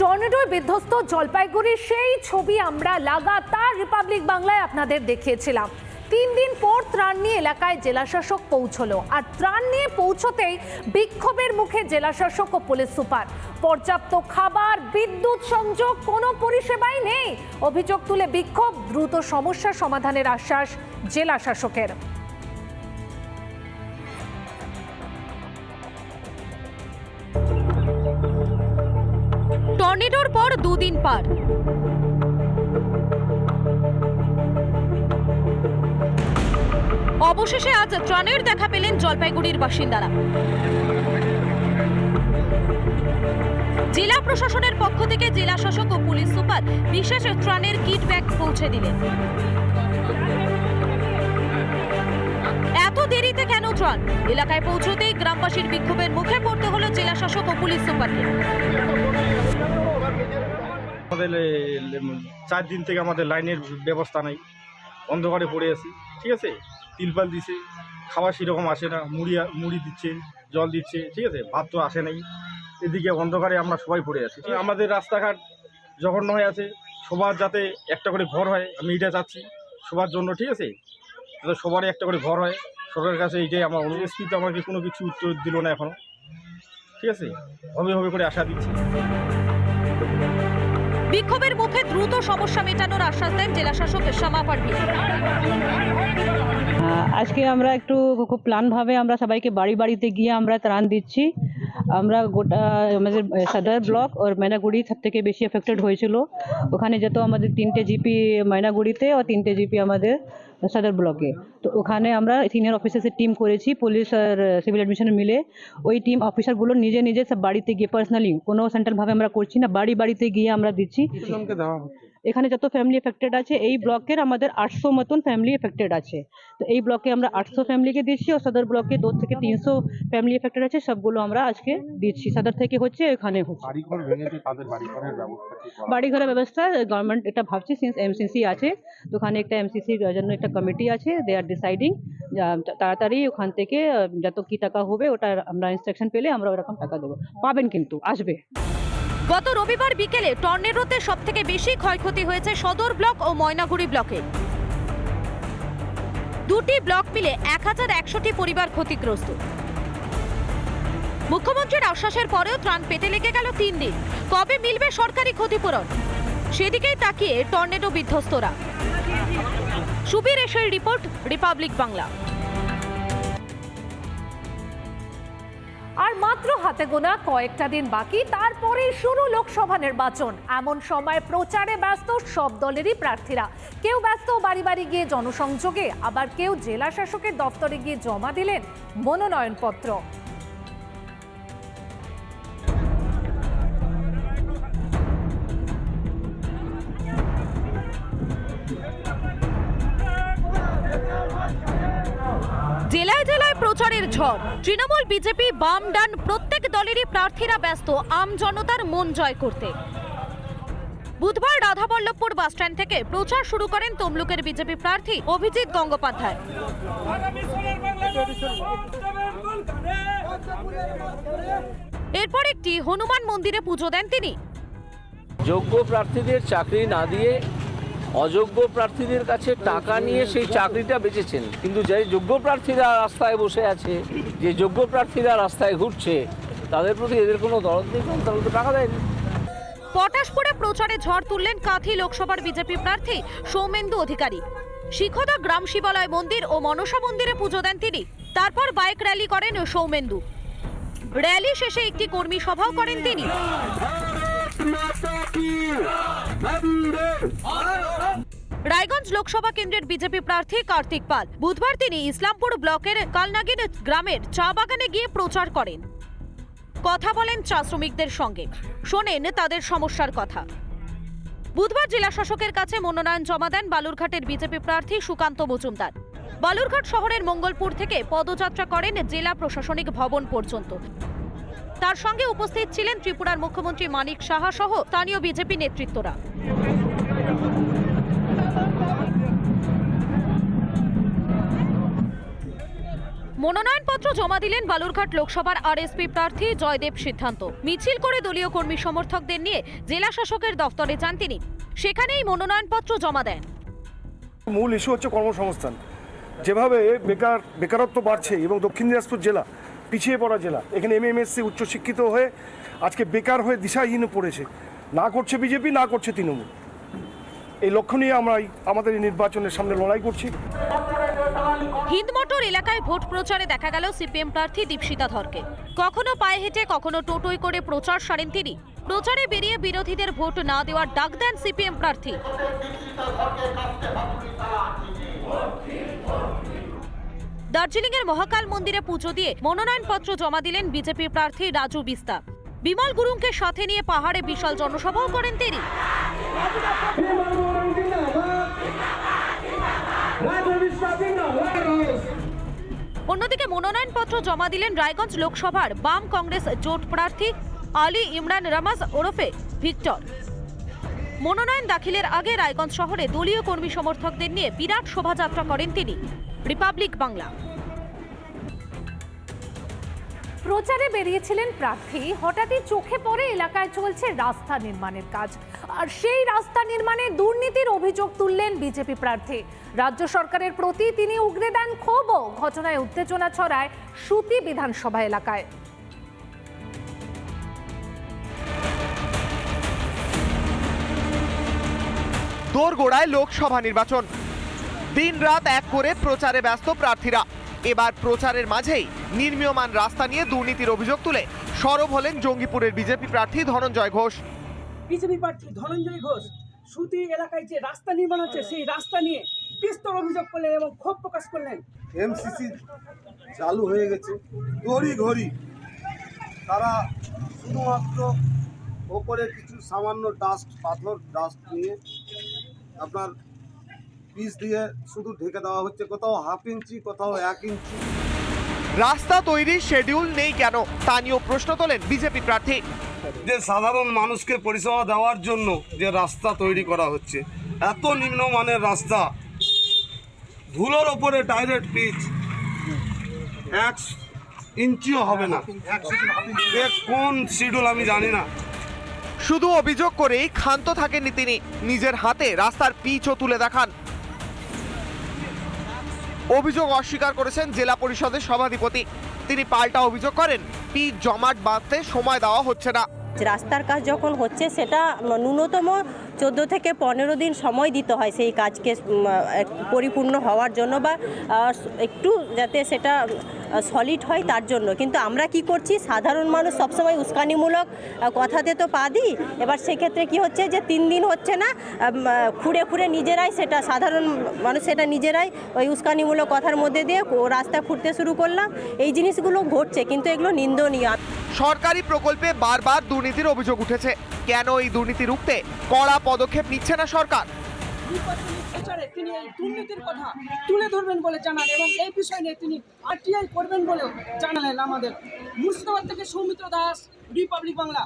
টর্নেডোয় বিধ্বস্ত জলপাইগুড়ির সেই ছবি আমরা লাগাতার রিপাবলিক বাংলায় আপনাদের দেখিয়েছিলাম। তিন দিন পর ত্রাণ নিয়ে এলাকায় জেলাশাসক পৌঁছলো। আর ত্রাণ নিয়ে পৌঁছতেই বিক্ষোভের মুখে জেলাশাসক ও পুলিশ সুপার। পর্যাপ্ত খাবার, বিদ্যুৎ সংযোগ, কোনো পরিষেবাই নেই। অভিযোগ তুলে বিক্ষোভ, দ্রুত সমস্যা সমাধানের আশ্বাস জেলা দুদিন পার। অবশেষে আজ ত্রাণের দেখা পেলেন জলপাইগুড়ির বাসিন্দারা। জেলা প্রশাসনের পক্ষ থেকে জেলা শাসক ও পুলিশ সুপার বিশেষ ত্রাণের কিট ব্যাগ পৌঁছে দিলেন। এত দেরিতে কেন ত্রাণ? এলাকায় পৌঁছতেই গ্রামবাসীর বিক্ষোভের মুখে পড়তে হলো জেলা শাসক ও পুলিশ সুপারকে। আমাদের চার দিন থেকে আমাদের লাইনের ব্যবস্থা নাই। অন্ধকারে পড়ে আছি, ঠিক আছে? তিলপাল দিছে, খাবার সেরকম আসে না, মুড়ি মুড়ি দিচ্ছে, জল দিচ্ছে, ঠিক আছে? ভাত তো আসে নাই। এদিকে অন্ধকারে আমরা সবাই পড়ে আছি আমাদের রাস্তাঘাট জঘন্য হয়ে আছে, সবার যাতে একটা করে ঘর হয়, আমি এটা চাচ্ছি সবার জন্য, ঠিক আছে? যাতে সবারই একটা করে ঘর হয়, সরকারের কাছে এইটাই আমার অনুরোধ। এসপি তো আমাকে কোনো কিছু উত্তর দিল না এখনও ঠিক আছে? হবে হবে করে আশা দিচ্ছি। বিক্ষোভের মুখে দ্রুত সমস্যা মেটানোর আশ্বাস দেন জেলা শাসক শ্যামা পারভি। হ্যাঁ, আজকে আমরা একটু খুব প্ল্যানভাবে আমরা সবাইকে বাড়ি বাড়িতে গিয়ে আমরা ত্রাণ দিচ্ছি। আমরা গোটা আমাদের সদর ব্লক ওর ময়নাগুড়ি সব থেকে বেশি এফেক্টেড হয়েছিল। ওখানে যেত আমাদের তিনটে জিপি ময়নাগুড়িতে ও তিনটে জিপি আমাদের। সদর ব্লকে। তো ওখানে আমরা সিনিয়র অফিসার্সের টিম করেছি পুলিশ আর সিভিল অ্যাডমিশন মিলে। ওই টিম অফিসারগুলো নিজে নিজে সব বাড়িতে গিয়ে পার্সোনালি কোনো সেন্ট্রালভাবে আমরা করছি না, বাড়ি বাড়িতে গিয়ে আমরা দিচ্ছি। এখানে যত ফ্যামিলি এফেক্টেড আছে এই ব্লকের আমাদের আটশো মতন ফ্যামিলি এফেক্টেড আছে। তো এই ব্লকে আমরা আটশো ফ্যামিলিকে দিচ্ছি আর সদর ব্লকে দু থেকে তিনশো ফ্যামিলি এফেক্টেড আছে সবগুলো আমরা আজকে দিচ্ছি। সদর থেকে হচ্ছে এখানে হচ্ছে। বাড়িঘর ভেঙেছে তাদের বাড়িঘরের ব্যবস্থা বাড়ি ঘরের ব্যবস্থা গভর্নমেন্ট এটা ভাবছে সিন্স এমসিসি আছে তো ওখানে একটা এমসিসির জন্য একটা কমিটি আছে দে আর ডিসাইডিং তাড়াতাড়ি ওখান থেকে যত কি টাকা হবে ওটা আমরা ইনস্ট্রাকশন পেলে আমরা ওরকম টাকা দেবো। পাবেন কিন্তু আসবে। গত রবিবার বিকেলে টর্নেডোতে সব থেকে বেশি ক্ষয়ক্ষতি হয়েছে সদর ব্লক ও ময়নাগুড়ি ব্লকে। দুটি ব্লক মিলে এক হাজার একশোটি পরিবার ক্ষতিগ্রস্ত। মুখ্যমন্ত্রীর আশ্বাসের পরেও ত্রাণ পেতে লেগে গেল তিন দিন। কবে মিলবে সরকারি ক্ষতিপূরণ? সেদিকেই তাকিয়ে টর্নেডো বিধ্বস্তরা। সুবীর এসের রিপোর্ট, রিপাবলিক বাংলা। আর মাত্র হাতে গোনা কয়েকটা দিন বাকি, তারপরেই শুরু লোকসভা নির্বাচন। এমন সময় প্রচারে ব্যস্ত সব দলেরই প্রার্থীরা। কেউ ব্যস্ত বাড়ি বাড়ি গিয়ে জনসংযোগে, আবার কেউ জেলা শাসকের দপ্তরে গিয়ে জমা দিলেন মনোনয়নপত্র। প্রচারের ঝড়। তৃণমূল, বিজেপি, বাম, ডান প্রত্যেক দলেরই প্রার্থীরা ব্যস্ত, আম জনতার মন জয় করতে। বুধবার রাধাবল্লভপুর বাসস্ট্যান্ড থেকে প্রচার শুরু করেন তমলুকের বিজেপি প্রার্থী অভিজিৎ গঙ্গোপাধ্যায়। এরপর একটি হনুমান মন্দিরে পুজো দেন তিনি। যোগ্য প্রার্থীদের চাকরি না দিয়ে অযোগ্য প্রার্থীদের কাছে টাকা নিয়ে সেই চাকরিটা বেঁচেছেন। কিন্তু যে যোগ্য প্রার্থীরা রাস্তায় বসে আছে, যে যোগ্য প্রার্থীরা রাস্তায় ঘুরছে, তাদের প্রতি এদের কোনো দরদ নেই তারা তো টাকা দেয়নি। পটাশপুরে প্রচারে ঝড় তুললেন কাঁথি লোকসভার বিজেপি প্রার্থী সৌমেন্দু অধিকারী। শিখদা গ্রাম শিবালয় মন্দির ও মনসা মন্দিরে পুজো দেন তিনি। তারপর বাইক র্যালি করেন সৌমেন্দু। র্যালি শেষে একটি কর্মী সভাও করেন তিনি। রায়গঞ্জ লোকসভা কেন্দ্রের বিজেপি প্রার্থী কার্তিক পাল। বুধবার তিনি ইসলামপুর ব্লকের কালনাগির গ্রামের চা বাগানে গিয়ে প্রচার করেন। কথা বলেন চা শ্রমিকদের সঙ্গে। শোনেন তাদের সমস্যার কথা। বুধবার জেলা শাসকের কাছে মনোনয়ন জমা দেন বালুরঘাটের বিজেপি প্রার্থী সুকান্ত মজুমদার। বালুরঘাট শহরের মঙ্গলপুর থেকে পদযাত্রা করেন জেলা প্রশাসনিক ভবন পর্যন্ত। তার সঙ্গে উপস্থিত ছিলেন ত্রিপুরার মুখ্যমন্ত্রী মানিক সাহা সহ স্থানীয় বিজেপি নেতৃত্বরা। মনোনয়নপত্র জমা দিলেন বালুরঘাট লোকসভার আরএসপি প্রার্থী জয়দেব সিদ্ধান্ত। মিছিল করে দলীয় কর্মী সমর্থকদের নিয়ে জেলা শাসকের দফতরে যান তিনি। সেখানেই মনোনয়নপত্র জমা দেন। মূল ইস্যু হচ্ছে কর্মসংস্থান। যেভাবে বেকার বেকারত্ব বাড়ছে এবং দক্ষিণ দিনাজপুর জেলা পিছিয়ে পড়া জেলা। এখানে এমএমএসসি উচ্চশিক্ষিত হয়ে আজকে বেকার হয়ে দিশাহীন পড়েছে। না করছে বিজেপি, না করছে তৃণমূল। এই লক্ষ্য নিয়ে আমরা আমাদের এই নির্বাচনের সামনে লড়াই করছি। হিন্দমোটর এলাকায় ভোট প্রচারে দেখা গেল সিপিএম প্রার্থী দীপশিতা ধরকে। কখনো পায়ে হেঁটে, কখনো টোটোয় করে প্রচার সারেন তিনি। প্রচারে বেরিয়ে বিরোধীদের ভোট না দেওয়ার ডাক দেন সিপিএম প্রার্থী। দার্জিলিংয়ের মহাকাল মন্দিরে পুজো দিয়ে মনোনয়নপত্র জমা দিলেন বিজেপি প্রার্থী রাজু বিস্তা। বিমল গুরুংকে সাথে নিয়ে পাহাড়ে বিশাল জনসভাও করেন তিনি। অন্যদিকে মনোনয়নপত্র জমা দিলেন রায়গঞ্জ লোকসভার বাম কংগ্রেস জোট প্রার্থী আলী ইমরান রামাজ ওরফে ভিক্টর। মনোনয়ন দাখিলের আগে রায়গঞ্জ শহরে দলীয় কর্মী সমর্থকদের নিয়ে বিরাট শোভাযাত্রা করেন তিনি। রিপাবলিক বাংলা। প্রচারে বেরিয়েছিলেন প্রার্থী। হঠাৎই চোখে পড়ে এলাকায় চলছে রাস্তা নির্মাণের কাজ। আর সেই রাস্তা নির্মাণে দুর্নীতির অভিযোগ তুললেন বিজেপি প্রার্থী। রাজ্য সরকারের প্রতি তিনি উগরে দেন ক্ষোভও। ঘটনায় উত্তেজনা ছড়ায় সুতি বিধানসভা এলাকায়। দোরগোড়ায় লোকসভা নির্বাচন। দিন রাত এক করে প্রচারে ব্যস্ত প্রার্থীরা। এবার প্রচারের মাঝেই নির্মীয়মান রাস্তা নিয়ে দুর্নীতির অভিযোগ তুলে সরব হলেন জঙ্গিপুরের বিজেপি প্রার্থী ধনঞ্জয় ঘোষ। বিজেপি প্রার্থী ধনঞ্জয় ঘোষ সুতি এলাকায় যে রাস্তা নির্মাণ হচ্ছে সেই রাস্তা নিয়ে বিস্তর অভিযোগ করলেন এবং ক্ষোভ প্রকাশ করলেন। এমসিসি চালু হয়ে গেছে ঘড়ি ঘড়ি। তারা শুধুমাত্র ওপরে কিছু সামান্য ডাস্ট পাথর ডাস্ট নিয়ে আপনার পিস দিয়ে শুধু ঢেকে দেওয়া হচ্ছে কোথাও হাফ ইঞ্চি কোথাও এক ইঞ্চি। রাস্তা তৈরির শিডিউল নেই কেন? তা নিয়েও প্রশ্ন তোলেন বিজেপি প্রার্থী। যে সাধারণ মানুষকে পরিষেবা দেওয়ার জন্য যে রাস্তা তৈরি করা হচ্ছে এত নিম্নমানের রাস্তা ধুলোর ওপরে ডাইরেক্ট পিচ এক ইঞ্চিও হবে না। কোন শিডিউল আমি জানি না। শুধু অভিযোগ করেই ক্ষান্ত থাকেননি তিনি নিজের হাতে রাস্তার পিচও তুলে দেখান। অভিযোগ অস্বীকার করেছেন জেলা পরিষদের সভাধিপতি। তিনি পাল্টা অভিযোগ করেন পি জমাট বাঁধতে সময় দেওয়া হচ্ছে না। রাস্তার কাজ যখন হচ্ছে, সেটা ন্যূনতম চোদ্দ থেকে পনেরো দিন সময় দিতে হয় সেই কাজকে পরিপূর্ণ হওয়ার জন্য বা একটু যাতে সেটা সলিড হয় তার জন্য। কিন্তু আমরা কি করছি, সাধারণ মানুষ সবসময় উস্কানিমূলক কথাতে তো পা দিই। এবার সেক্ষেত্রে কি হচ্ছে যে, তিন দিন হচ্ছে না খুঁড়ে খুঁড়ে নিজেরাই সেটা, সাধারণ মানুষ সেটা নিজেরাই ওই উস্কানিমূলক কথার মধ্যে দিয়ে রাস্তা খুঁড়তে শুরু করলাম। এই জিনিসগুলো ঘটছে, কিন্তু এগুলো নিন্দনীয়। সরকারি প্রকল্পে বারবার দুর্নীতির অভিযোগ উঠেছে। কেন এই দুর্নীতি রুখতে কড়া পদক্ষেপ নিচ্ছে না সরকার? তিনি দুর্নীতির কথা তুলে ধরবেন বলে জানান এবং এই নিয়ে তিনি আরটিআই করবেন বলেও জানালেন আমাদের। মুর্শিদাবাদ থেকে সৌমিত্র দাস, রিপাবলিক বাংলা।